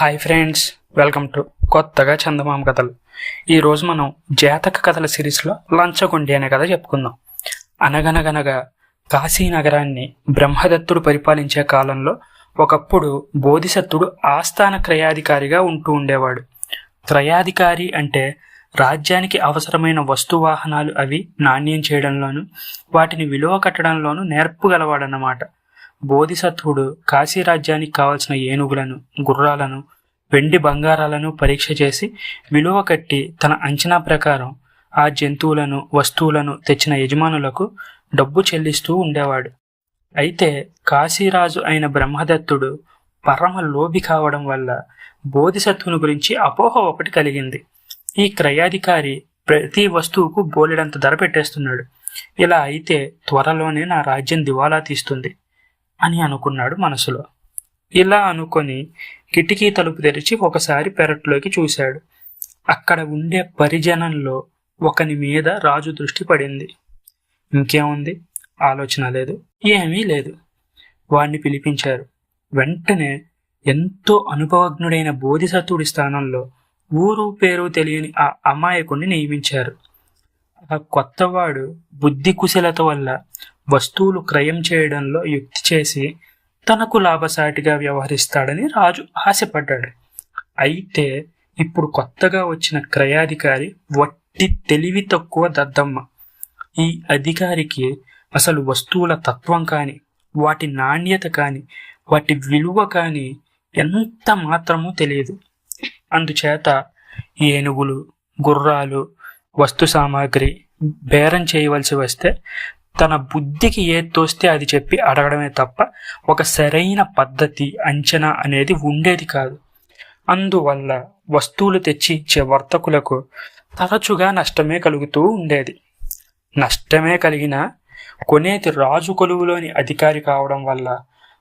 Hi friends welcome to కొత్తగా చందమామ కథలు. ఈరోజు మనం జాతక కథల సిరీస్లో లంచగొండి అనే కథ చెప్పుకుందాం. అనగనగనగా కాశీ నగరాన్ని బ్రహ్మదత్తుడు పరిపాలించే కాలంలో ఒకప్పుడు బోధిసత్తుడు ఆస్థాన క్రయాధికారిగా ఉంటూ ఉండేవాడు. క్రయాధికారి అంటే రాజ్యానికి అవసరమైన వస్తువాహనాలు అవి నాణ్యం చేయడంలోనూ వాటిని విలువ కట్టడంలోనూ నేర్పు గలవాడన్నమాట బోధిసత్వుడు కాశీ రాజ్యానికి కావలసిన ఏనుగులను గుర్రాలను వెండి బంగారాలను పరీక్ష చేసి విలువ కట్టి తన అంచనా ప్రకారం ఆ జంతువులను వస్తువులను తెచ్చిన యజమానులకు డబ్బు చెల్లిస్తూ ఉండేవాడు. అయితే కాశీరాజు అయిన బ్రహ్మదత్తుడు పరమ లోభి కావడం వల్ల బోధిసత్వుని గురించి అపోహ ఒకటి కలిగింది. ఈ క్రయాధికారి ప్రతి వస్తువుకు బోలెడంత ధర పెట్టేస్తున్నాడు. ఇలా అయితే త్వరలోనే నా రాజ్యం దివాలా తీస్తుంది. అని అనుకున్నాడు మనసులో. ఇలా అనుకొని కిటికీ తలుపు తెరిచి ఒకసారి పెరట్లోకి చూశాడు. అక్కడ ఉండే పరిజనంలో ఒకని మీద రాజు దృష్టి పడింది. ఇంకేముంది? ఆలోచన లేదు. ఏమీ లేదు. వాణ్ణి పిలిపించారు. వెంటనే ఎంతో అనుభవజ్ఞుడైన బోధిసత్వుడి స్థానంలో ఊరు పేరు తెలియని ఆ అమాయకుణ్ణి నియమించారు. ఆ కొత్తవాడు బుద్ధి కుశలత వల్ల వస్తువులు క్రయం చేయడంలో యుక్తి చేసి తనకు లాభసాటిగా వ్యవహరిస్తాడని రాజు ఆశపడ్డాడు. అయితే ఇప్పుడు కొత్తగా వచ్చిన క్రయాధికారి వట్టి తెలివి తక్కువ దద్దమ్మ. ఈ అధికారికి అసలు వస్తువుల తత్వం కానీ వాటి నాణ్యత కానీ వాటి విలువ కానీ ఎంత మాత్రమూ తెలియదు. అందుచేత ఏనుగులు గుర్రాలు వస్తు సామాగ్రి బేరం చేయవలసి వస్తే తన బుద్ధికి ఏది తోస్తే అది చెప్పి అడగడమే తప్ప ఒక సరైన పద్ధతి అంచనా అనేది ఉండేది కాదు. అందువల్ల వస్తువులు తెచ్చి ఇచ్చే వర్తకులకు తరచుగా నష్టమే కలుగుతూ ఉండేది. నష్టమే కలిగిన కొనేది రాజు కొలువులోని అధికారి కావడం వల్ల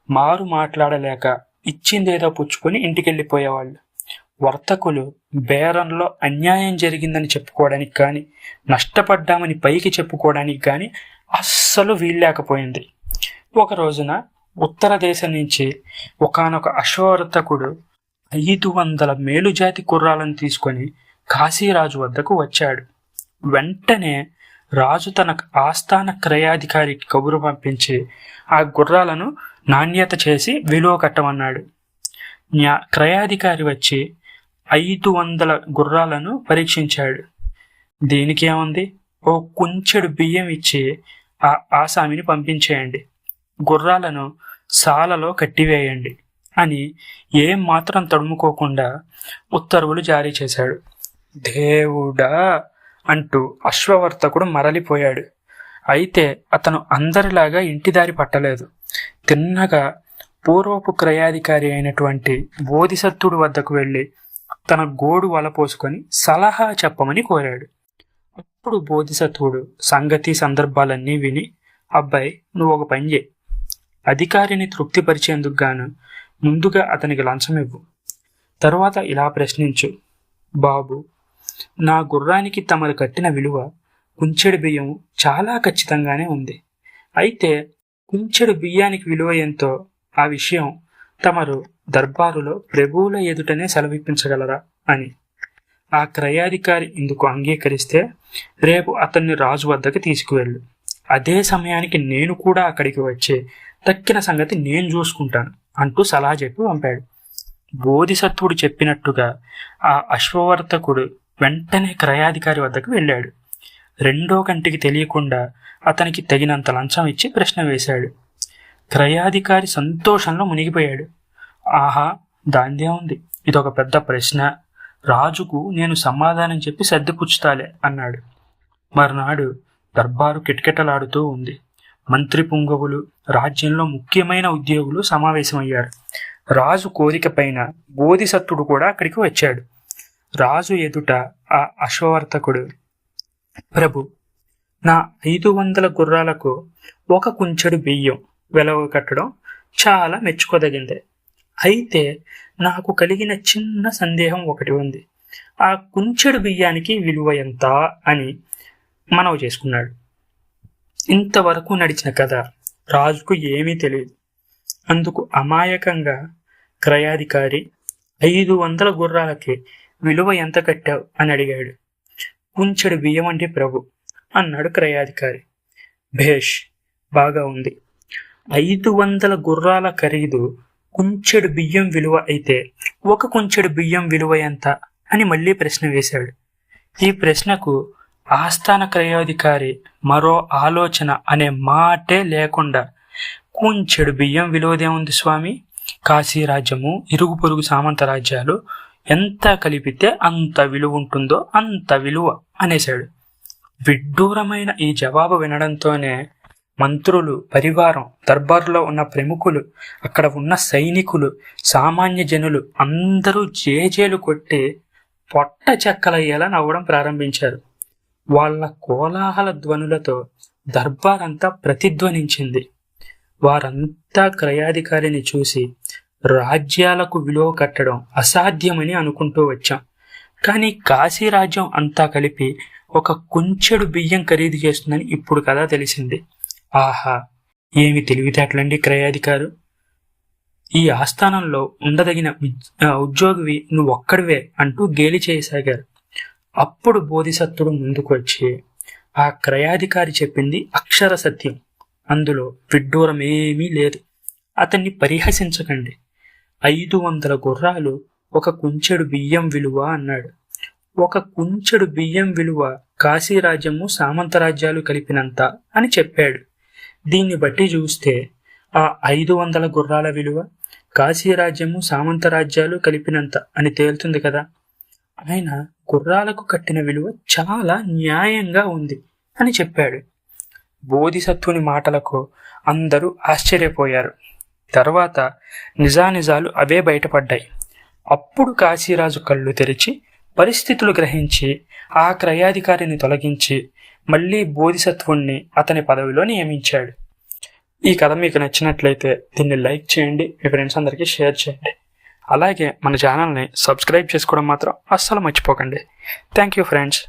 మారు మాట్లాడలేక ఇచ్చిందేదో పుచ్చుకొని ఇంటికెళ్ళిపోయేవాళ్ళు. వర్తకులు బేరంలో అన్యాయం జరిగిందని చెప్పుకోవడానికి కానీ నష్టపడ్డామని పైకి చెప్పుకోవడానికి కానీ అస్సలు వీల్లేకపోయింది ఒక రోజున ఉత్తర దేశం నుంచి ఒకనొక అశ్వవర్తకుడు ఐదు వందల మేలుజాతి కుర్రాలను తీసుకొని కాశీరాజు వద్దకు వచ్చాడు. వెంటనే రాజు తన ఆస్థాన క్రయాధికారికి కబురు పంపించి ఆ గుర్రాలను నాణ్యత చేసి విలువ కట్టమన్నాడు. న్యా క్రయాధికారి వచ్చి ఐదు వందల గుర్రాలను పరీక్షించాడు. దీనికి ఏముంది? ఓ కుంచెడు బియ్యం ఇచ్చి ఆ ఆసామిని పంపించేయండి. గుర్రాలను సాలలో కట్టివేయండి అని ఏం మాత్రం తడుముకోకుండా ఉత్తర్వులు జారీ చేశాడు. దేవుడా అంటూ అశ్వవర్తకుడు మరలిపోయాడు. అయితే అతను అందరిలాగా ఇంటిదారి పట్టలేదు. తిన్నగా పూర్వపు క్రయాధికారి అయినటువంటి బోధిసత్తుడు వద్దకు వెళ్ళి తన గోడు వలపోసుకొని సలహా చెప్పమని కోరాడు. అప్పుడు బోధిసత్వుడు సంగతి సందర్భాలన్నీ విని అబ్బాయి నువ్వు ఒక పని చేయి. అధికారిని తృప్తిపరిచేందుకు గాను ముందుగా అతనికి లంచం ఇవ్వు. తరువాత ఇలా ప్రశ్నించు. బాబు నా గుర్రానికి తమరు కట్టిన విలువ కుంచెడు బియ్యం చాలా ఖచ్చితంగానే ఉంది. అయితే కుంచెడు బియ్యానికి విలువ ఎంతో? ఆ విషయం తమరు దర్బారులో ప్రభువుల ఎదుటనే సెలవిప్పించగలరా? అని. ఆ క్రయాధికారి ఇందుకు అంగీకరిస్తే రేపు అతన్ని రాజు వద్దకు తీసుకువెళ్ళు. అదే సమయానికి నేను కూడా అక్కడికి వచ్చే తక్కిన సంగతి నేను చూసుకుంటాను అంటూ సలహా చెప్పి పంపాడు. బోధిసత్వుడు చెప్పినట్టుగా ఆ అశ్వవర్తకుడు వెంటనే క్రయాధికారి వద్దకు వెళ్ళాడు. రెండో కంటికి తెలియకుండా అతనికి తగినంత లంచం ఇచ్చి ప్రశ్న వేశాడు. క్రయాధికారి సంతోషంలో మునిగిపోయాడు. ఆహా దాందే ఉంది. ఇదొక పెద్ద ప్రశ్న. రాజుకు నేను సమాధానం చెప్పి సర్దిపుచ్చుతాలే అన్నాడు. మర్నాడు దర్బారు కిటకిటలాడుతూ ఉంది. మంత్రి పుంగవులు రాజ్యంలో ముఖ్యమైన ఉద్యోగులు సమావేశమయ్యారు. రాజు కోరికపైన బోధిసత్తుడు కూడా అక్కడికి వచ్చాడు. రాజు ఎదుట ఆ అశ్వవర్తకుడు ప్రభు నా ఐదు వందల గుర్రాలకు ఒక కుంచెడు బియ్యం వెలవ కట్టడం చాలా మెచ్చుకోదగిందే. అయితే నాకు కలిగిన చిన్న సందేహం ఒకటి ఉంది. ఆ కుంచెడు బియ్యానికి విలువ ఎంత అని మనవి చేసుకున్నాడు. ఇంతవరకు నడిచిన కథ రాజుకు ఏమీ తెలియదు. అందుకు అమాయకంగా క్రయాధికారి ఐదు వందల గుర్రాలకి విలువ ఎంత కట్టావు అని అడిగాడు. కుంచెడు బియ్యం అంటే ప్రభు అన్నాడు క్రయాధికారి. భేష్ బాగా ఉంది. ఐదు వందల గుర్రాల ఖరీదు కుంచెడు బియ్యం విలువ అయితే ఒక కుంచెడు బియ్యం విలువ ఎంత అని మళ్ళీ ప్రశ్న వేశాడు. ఈ ప్రశ్నకు ఆస్థాన క్రయాధికారి మరో ఆలోచన అనే మాటే లేకుండా కుంచెడు బియ్యం విలువదేముంది స్వామి? కాశీరాజ్యము ఇరుగు పొరుగు సామంత రాజ్యాలు ఎంత కలిపితే అంత విలువ ఉంటుందో అంత విలువ అనేశాడు. విడ్డూరమైన ఈ జవాబు వినడంతోనే మంత్రులు పరివారం దర్బారులో ఉన్న ప్రముఖులు అక్కడ ఉన్న సైనికులు సామాన్య జనులు అందరూ జేజేలు కొట్టి పొట్ట చెక్కలయ్యేలా నవ్వడం ప్రారంభించారు. వాళ్ళ కోలాహల ధ్వనులతో దర్బార్ అంతా ప్రతిధ్వనించింది. వారంతా క్రయాధికారిని చూసి రాజ్యాలకు విలువ కట్టడం అసాధ్యమని అనుకుంటూ వచ్చాం. కానీ కాశీ రాజ్యం అంతా కలిపి ఒక కుంచెడు బియ్యం ఖరీదు చేస్తుందని ఇప్పుడు కదా తెలిసింది. ఆహా ఏమి తెలివితేటలండి క్రయాధికారు? ఈ ఆస్థానంలో ఉండదగిన ఉద్- ఉద్యోగివి నువ్వు ఒక్కడివే అంటూ గేలి చేయసాగారు. అప్పుడు బోధిసత్వుడు ముందుకు వచ్చి ఆ క్రయాధికారి చెప్పింది అక్షర సత్యం. అందులో విడ్డూరం ఏమీ లేదు. అతన్ని పరిహసించకండి. ఐదు వందల గుర్రాలు ఒక కుంచెడు బియ్యం విలువ అన్నాడు. ఒక కుంచెడు బియ్యం విలువ కాశీరాజ్యము సామంతరాజ్యాలు కలిపినంత అని చెప్పాడు. దీన్ని బట్టి చూస్తే ఆ ఐదు వందల గుర్రాల విలువ కాశీరాజ్యము సామంతరాజ్యాలు కలిపినంత అని తేలుతుంది కదా. ఆయన గుర్రాలకు కట్టిన విలువ చాలా న్యాయంగా ఉంది అని చెప్పాడు. బోధిసత్వుని మాటలకు అందరూ ఆశ్చర్యపోయారు. తర్వాత నిజానిజాలు అవే బయటపడ్డాయి. అప్పుడు కాశీరాజు కళ్ళు తెరిచి పరిస్థితులు గ్రహించి ఆ క్రయాధికారిని తొలగించి మళ్ళీ బోధిసత్వుణ్ణి అతని పదవిలో నియమించాడు. ఈ కథ మీకు నచ్చినట్లయితే దీన్ని లైక్ చేయండి మీ ఫ్రెండ్స్ అందరికీ షేర్ చేయండి. అలాగే మన ఛానల్ని సబ్స్క్రైబ్ చేసుకోవడం మాత్రం అస్సలు మర్చిపోకండి. Thank you friends.